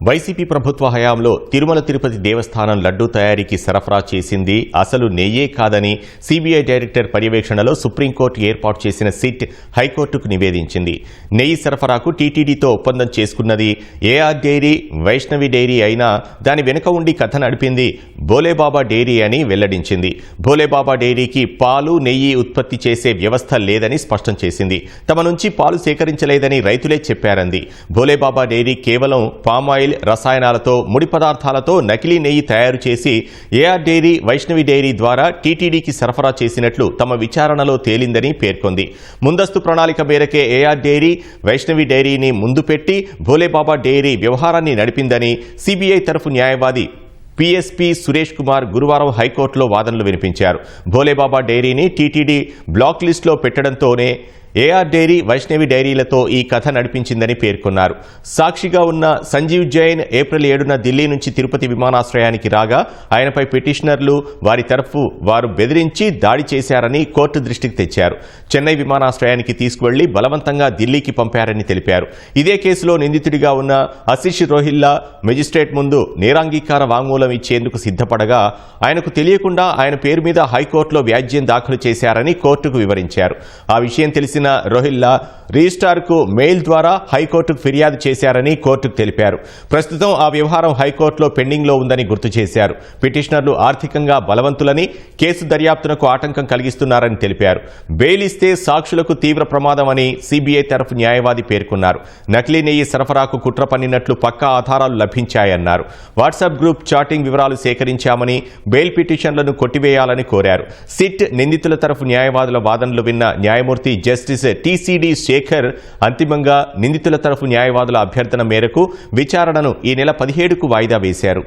YCP ప్రభుత్వ హయాంలో తిరుమల తిరుపతి దేవస్థానం లడ్డూ తయారీకి సరఫరా చేసింది అసలు నెయ్యే కాదని సిబిఐ డైరెక్టర్ పర్యవేక్షణలో సుప్రీంకోర్టు ఏర్పాటు చేసిన సిట్ హైకోర్టుకు నివేదించింది. నెయ్యి సరఫరాకు టీటీడీతో ఒప్పందం చేసుకున్నది ఏఆర్ డైరీ వైష్ణవి డైరీ అయినా దాని వెనుక ఉండి కథ నడిపింది భోలేబాబా డైరీ అని వెల్లడించింది. భోలేబాబా డైరీకి పాలు నెయ్యి ఉత్పత్తి చేసే వ్యవస్థ లేదని స్పష్టం చేసింది. తమ నుంచి పాలు సేకరించలేదని రైతులే చెప్పారంది. భోలేబాబా డైరీ కేవలం పామాయిల్ రసాయనాలతో ముడి పదార్థాలతో నకిలీ నెయ్యి తయారు చేసి ఏఆర్ డైరీ వైష్ణవి డైరీ ద్వారా టీటీడీకి సరఫరా చేసినట్లు తమ విచారణలో తేలిందని పేర్కొంది. ముందస్తు ప్రణాళిక మేరకే ఏఆర్ డైరీ వైష్ణవి డైరీని ముందు పెట్టి భోలేబాబా డైరీ వ్యవహారాన్ని నడిపిందని సిబిఐ తరఫు న్యాయవాది పీఎస్పీ సురేష్ కుమార్ గురువారం హైకోర్టులో వాదనలు వినిపించారు. భోలేబాబా డైరీని టీటీడీ బ్లాక్ లిస్టులో పెట్టడంతోనే ఏఆర్ డైరీ వైష్ణవి డైరీలతో ఈ కథ నడిపించిందని పేర్కొన్నారు. సాక్షిగా ఉన్న సంజీవ్ జైన్ ఏప్రిల్ ఏడున ఢిల్లీ నుంచి తిరుపతి విమానాశ్రయానికి రాగా ఆయనపై పిటిషనర్లు వారి తరఫు వారు బెదిరించి దాడి చేశారని కోర్టు దృష్టికి తెచ్చారు. చెన్నై విమానాశ్రయానికి తీసుకువెళ్ళి బలవంతంగా ఢిల్లీకి పంపారని తెలిపారు. ఇదే కేసులో నిందితుడిగా ఉన్న అశిష్ రోహిల్లా మెజిస్ట్రేట్ ముందు నేరాంగీకార వాంగ్మూలం ఇచ్చేందుకు సిద్ధపడగా ఆయనకు తెలియకుండా ఆయన పేరు మీద హైకోర్టులో వ్యాజ్యం దాఖలు చేశారని కోర్టుకు వివరించారు. ఆ విషయం తెలిసిన రోహిల్లా రిజిస్టార్కు మెయిల్ ద్వారా హైకోర్టుకు ఫిర్యాదు చేశారని కోర్టుకు తెలిపారు. ప్రస్తుతం ఆ వ్యవహారం హైకోర్టులో పెండింగ్లో ఉందని గుర్తు చేశారు. పిటిషనర్లు ఆర్థికంగా బలవంతులని కేసు దర్యాప్తునకు ఆటంకం కలిగిస్తున్నారని తెలిపారు. బెయిల్ ఇస్తే సాక్షులకు తీవ్ర ప్రమాదమని సిబిఐ తరఫు న్యాయవాది పేర్కొన్నారు. నకిలీ నెయ్యి సరఫరాకు కుట్ర పన్నినట్లు పక్కా ఆధారాలు లభించాయన్నారు. వాట్సాప్ గ్రూప్ చాటింగ్ వివరాలు సేకరించామని బెయిల్ పిటిషన్లను కొట్టివేయాలని కోరారు. సిట్ నిందితుల తరఫు న్యాయవాదుల వాదనలు విన్న న్యాయమూర్తి జస్టిస్ జస్టిస్ టీసీడీ శేఖర్ అంతిమంగా నిందితుల తరఫు న్యాయవాదుల అభ్యర్థన మేరకు విచారణను ఈ నెల పదిహేడుకు వాయిదా వేశారు.